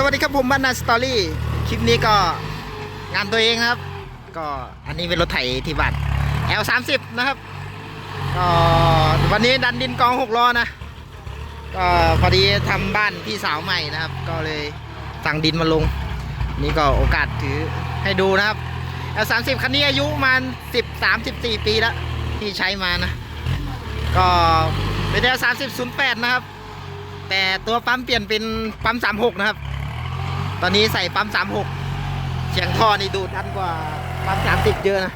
สวัสดีครับผมบ้านนาสตอรี่คลิปนี้ก็งานตัวเองนะครับ ก็อันนี้เป็นรถไถที่บัตร L30 นะครับก็วันนี้ดันดินกองหกล้อนะก็พอดีทำบ้านพี่สาวใหม่นะครับ ก็เลยสั่งดินมาลง นี่ก็โอกาสถือให้ดูนะครับ L30 คันนี้อายุประมาณ13 14ปีแล้ว ที่ใช้มานะ ก็เป็น L30 08 นะครับแต่ตัวปั๊มเปลี่ยนเป็นปั๊ม 36 นะครับ ตอนนี้ใส่ปั๊ม36เสียงท่อนี่ดูดันกว่าปั๊ม30เยอะนะ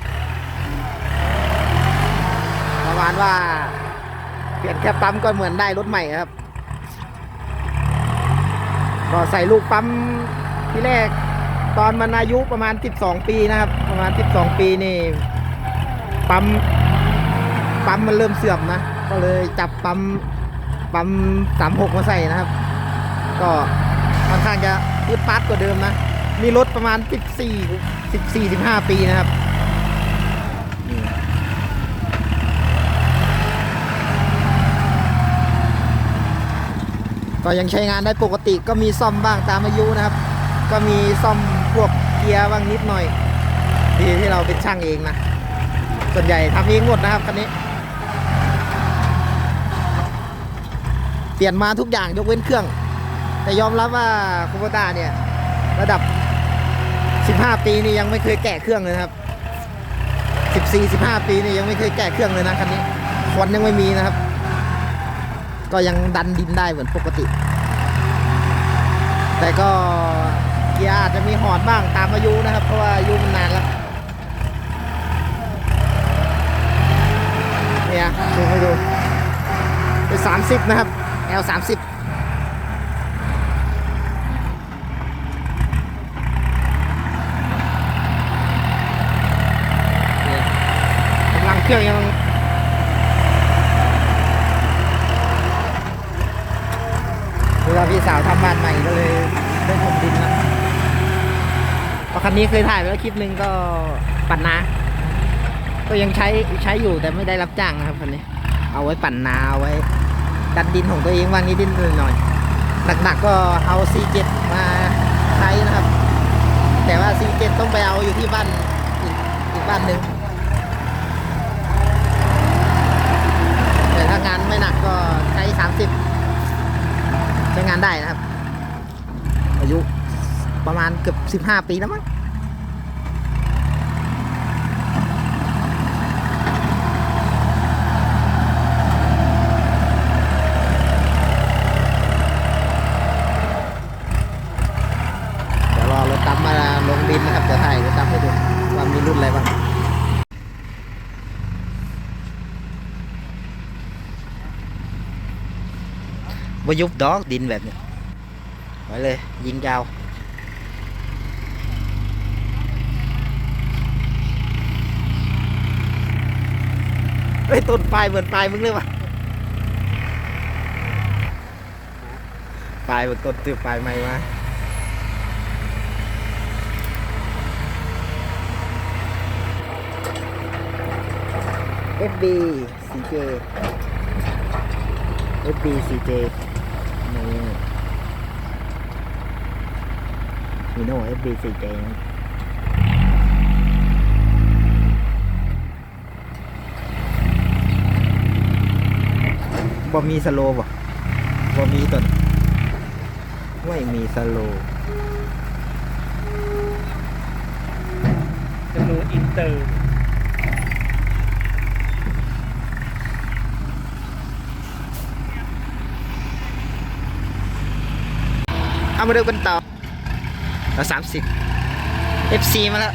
ประมาณว่า เปลี่ยนแค่ปั๊มก็เหมือนได้รถใหม่ครับ ก็ใส่ลูกปั๊มที่แรกตอนมันอายุประมาณ 12 ปีนะครับ ประมาณ 12 ปีนี่ ปั๊ม ปั๊มมันเริ่มเสื่อมนะ ก็เลยจับปั๊ม ปั๊มสามหกมาใส่นะครับ ก็ค่อนข้างจะ ยืดปัดกว่าเดิมนะ มีรถประมาณ 14 14 15 ปีนะครับก็ยังใช้งานได้ปกติก็มีซ่อมบ้างตามอายุนะครับ ก็มีซ่อมพวกเกียร์บ้างนิดหน่อย ดีที่เราเป็นช่างเองนะ ส่วนใหญ่ทำเองหมดนะครับคันนี้ เปลี่ยนมาทุกอย่างยกเว้นเครื่อง แต่ยอมรับว่าคูโบต้าเนี่ย ระดับ 15 ปีนี่ยังไม่เคยแกะเครื่องเลยครับ14 15 ปีนี่ยังไม่เคยแกะเครื่องเลยนะคันนี้ควันยังไม่มีนะครับ ก็ยังดันดินได้เหมือนปกติ แต่ก็เกียร์อาจจะมีหอนบ้างตามอายุนะครับ เพราะว่าอายุมันนานแล้วเนี่ยดูให้ดูเป็น30 นะครับ L 30กำลัง เครื่องยังเวลาพี่สาวทำบ้านใหม่ก็เลยได้ถมดินนะพราะคันนี้เคยถ่ายไปแล้วคลิปหนึ่งก็ปั่นนาก็ยังใช้ใช้อยู่แต่ไม่ได้รับจ้างนะครับคันนี้ เอาไว้ปั่นนาเอาไว้ ดันดินของตัวเองว่างนิดๆหน่อยหนักๆก็เอา C7 มาใช้นะครับ แต่ว่า C7 ต้องไปเอาอยู่ที่บ้านอีกบ้านหนึ่งแต่ถ้างาน ไม่หนักก็ใช้ 30 ใช้งานได้นะครับ อายุประมาณเกือบ 15 ปีแล้วมั้ง เดี๋ยวรอรถตั้มมาลงดินนะครับจะถ่ายรถตั้มให้ดูว่ามีรุ่นอะไรบ้าง วายุบดอกดินแบบนี้ไว้เลย ยิงยาวเฮ้ต้นปลายเหมือนปลายมึงเลยวะปลายเหมือนต้นตือปลายใหม่มา FB CJ FB CJ นี่มีโน่ FB CJ นะบ่มีสโลบ่บ่มีต้นไม่มีสโลว์จำนวนอินเตอร์ เอามาดูกันต่อเราสามสิบ FC มาแล้ว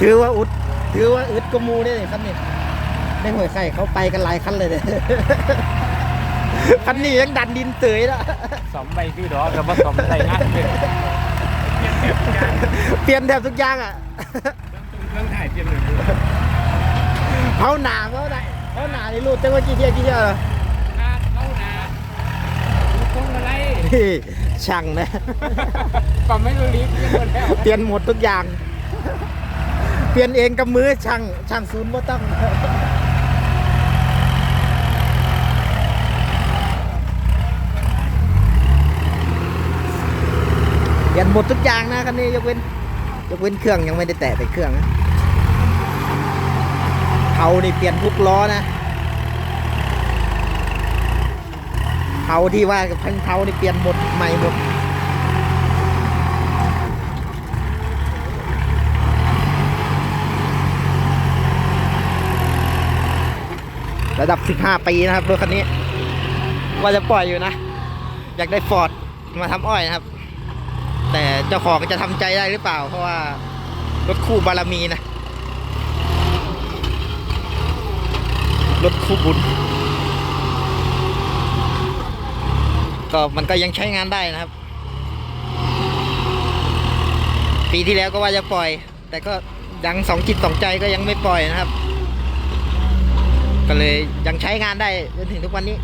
ถือว่าอุด ถือว่าอึดกว่าหมูเนี่ยครับนี่ในหวยไข่เขาไปกันหลายคันเลยเนี่ย คันนี้ยังดันดินเตยแล้วสอมใบคือดอกกับว่าสอมอะไรงานเป็นเปลี่ยนแทบทุกอย่างอะเรื่องถ่ายเปลี่ยนเลยเผาหนาเผาหนาเผาหนาในรูดจังว่ากี่เที่ยวกี่เที่ยวเหรอเข้านาตรงอะไรนี่ช่างนะปั๊มไม่รู้ลิฟต์ยังหมดแล้วเปลี่ยนหมดทุกอย่าง เปลี่ยนเองกับมือช่างช่างศูนย์บ่ต้อง เปลี่ยน หมดทุกอย่างนะคันนี้ยกเว้นยกเว้นเครื่องยังไม่ได้แตะแต่เครื่องนะเขานี่เปลี่ยนทุกล้อนะเขาที่ว่ากับทั้งเขานี่เปลี่ยนหมดใหม่หมดระดับ 15 ปีนะครับรถคันนี้ ว่าจะปล่อยอยู่นะ อยากได้ฟอร์ดมาทำอ้อยนะครับ เจ้าของจะทำใจได้หรือเปล่า เพราะว่ารถคู่บารมีนะ รถคู่บุญ ก็มันก็ยังใช้งานได้นะครับ ปีที่แล้วก็ว่าจะปล่อย แต่ก็ยังสองจิตสองใจก็ยังไม่ปล่อยนะครับ ก็เลยยังใช้งานได้จนถึงทุกวันนี้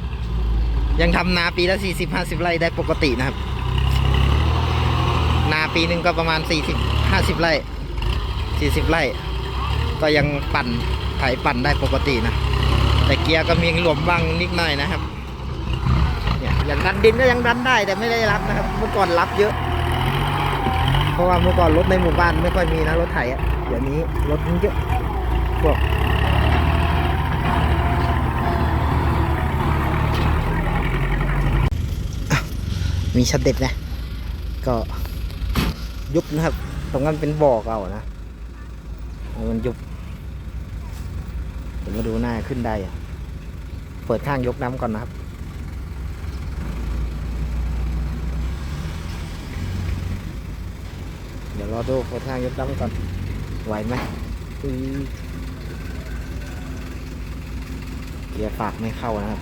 ยังทำนาปีละสี่สิบห้าสิบไร่ได้ปกตินะครับ นาปีหนึ่งก็ประมาณสี่สิบห้าสิบไร่สี่สิบไร่ ก็ยังปั่นไถปั่นได้ปกตินะ แต่เกียร์ก็มีหลวมบ้างนิดหน่อยนะครับเนี่ยอย่างดันดินก็ยังดันได้แต่ไม่ได้รับนะครับ เมื่อก่อนรับเยอะ เพราะว่าเมื่อก่อนรถในหมู่บ้านไม่ค่อยมีนะรถไถอะเดี๋ยวนี้รถมันเยอะพวกมีชัดเด็ดนะ ก็ ยุบนะครับ ตรงนั้นเป็นบ่อเก่านะ มันยุบเดี๋ยวมาดูหน้าขึ้นได้อะเปิดข้างยกน้ำก่อนนะครับ เดี๋ยวรอดูเปิดข้างยกน้ำก่อน ไหวไหมเกียร์ฝากไม่เข้านะครับ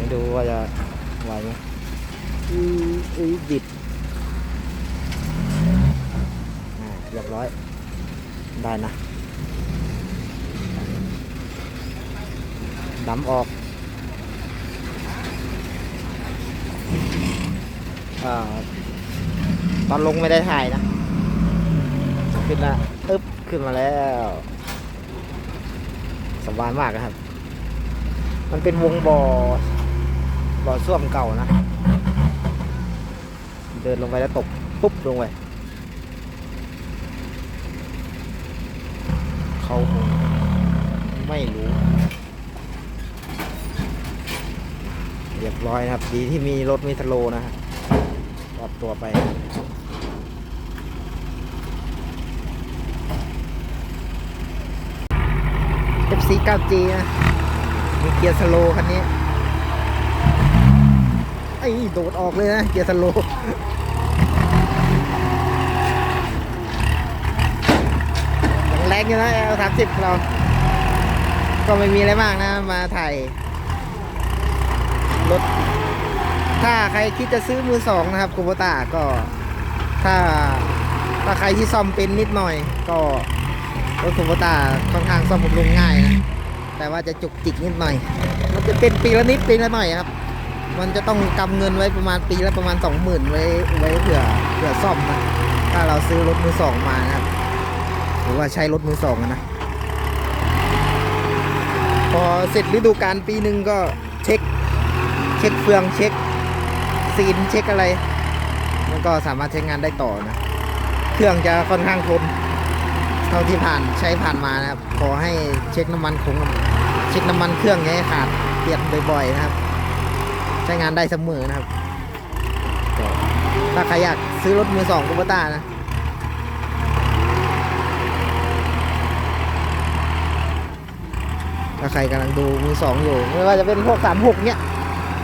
เดูว่าจะไหวไหมอืออือบิดอ่าเรียบร้อย ได้นะดำออกอตอนลงไม่ได้ถ่ายนะ ขึ้นละอึ๊บ ขึ้นมาแล้ว สบายมากนะครับ มันเป็นวงบ่อ บ่อส้วมเก่านะ เดินลงไปแล้วตกปุ๊บลงไปเขาคงไม่รู้ เรียบร้อยนะครับ ดีที่มีรถมีสโลนะครับรอดตัวไป FC 9G นะ มีเกียร์สโลคันนี้ ไอ้โดดออกเลยนะเกียร์สโลยังแรงอยู่นะ L 3 0เรา ก็ไม่มีอะไรมากนะ มาถ่ายรถ ถ้าใครคิดจะซื้อมือสองนะครับคูโบตาก็ ถ้าถ้าใครที่ซ่อมเป็นนิดหน่อย ก็รถคูโบตาค่อนข้างซ่อมบำรุงง่ายนะแต่ว่าจะจุกจิกนิดหน่อย มันจะเป็นปีละนิดปีละหน่อยครับ มันจะต้องกำเงินไว้ประมาณปีละประมาณสองหมื่นไว้ไว้เผื่อเผื่อซ่อมนะถ้าเราซื้อรถมือสองมานะครับ หรือว่าใช้รถมือสองนะ พอเสร็จฤดูกาลปีหนึ่งก็เช็ค เช็คเฟืองเช็คซีนเช็คอะไร มันก็สามารถใช้งานได้ต่อนะ เครื่องจะค่อนข้างทนเท่าที่ผ่านใช้ผ่านมานะครับ ขอให้เช็คน้ำมันคงเช็คน้ำมันเครื่องอย่าให้ขาดเปลี่ยนบ่อยๆนะครับ ใช้งานได้เสมอนะครับ ถ้าใครอยากซื้อรถมือสองกูบต้านะถ้าใครกำลังดูมือสองอยู่ ไม่ว่าจะเป็นพวกสามหกเนี้ย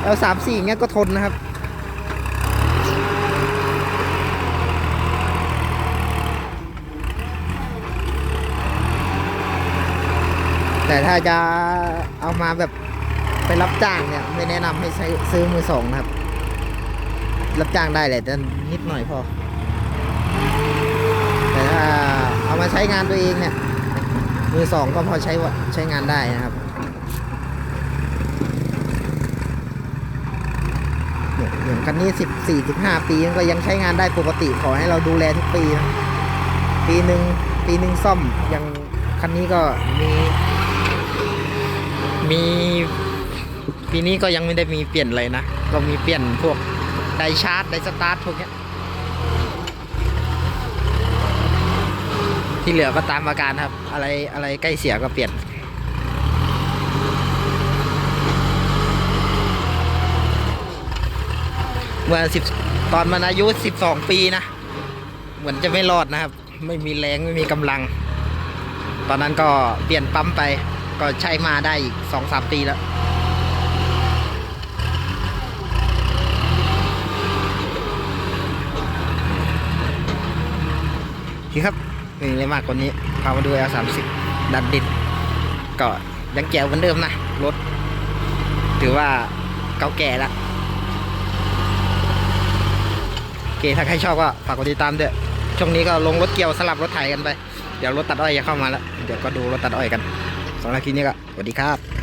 แล้วสามสี่เนี้ยก็ทนนะครับ แต่ถ้าจะเอามาแบบ ไปรับจ้างเนี่ยไม่แนะนำให้ใช้ซื้อมือสองนะครับ รับจ้างได้แหละแต่นิดหน่อยพอ แต่ถ้าเอามาใช้งานตัวเองเนี่ย มือสองก็พอใช้ใช้งานได้นะครับอย่างคันนี้สิบสี่สิบห้าปีก็ยังใช้งานได้ปกติขอให้เราดูแลทุกปีนะปีหนึ่งปีหนึ่งซ่อมยังคันนี้ก็มีมี ปีนี้ก็ยังไม่ได้มีเปลี่ยนเลยนะ ก็มีเปลี่ยนพวกไดชาร์จไดสตาร์ทพวกนี้ที่เหลือก็ตามอาการครับ อะไรอะไรใกล้เสียก็เปลี่ยนเมื่อสิบตอนมันอายุสิบสองปีนะ เหมือนจะไม่รอดนะครับ ไม่มีแรงไม่มีกำลัง ตอนนั้นก็เปลี่ยนปั๊มไป ก็ใช้มาได้อีกสองสามปีแล้ว นี่ครับนี่เลยมากกว่านี้พามาดู L30 ดันดินก็ยังแจ๋วเหมือนเดิมนะ รถ ถือว่าเก่าแก่แล้วโอเคถ้าใครชอบก็ฝากกดติดตามด้วยช่วงนี้ก็ลงรถเกี่ยวสลับรถไถกันไป เดี๋ยวรถตัดอ้อยจะเข้ามาแล้ว เดี๋ยวก็ดูรถตัดอ้อยกันสำหรับคลิปนี้ก็สวัสดีครับ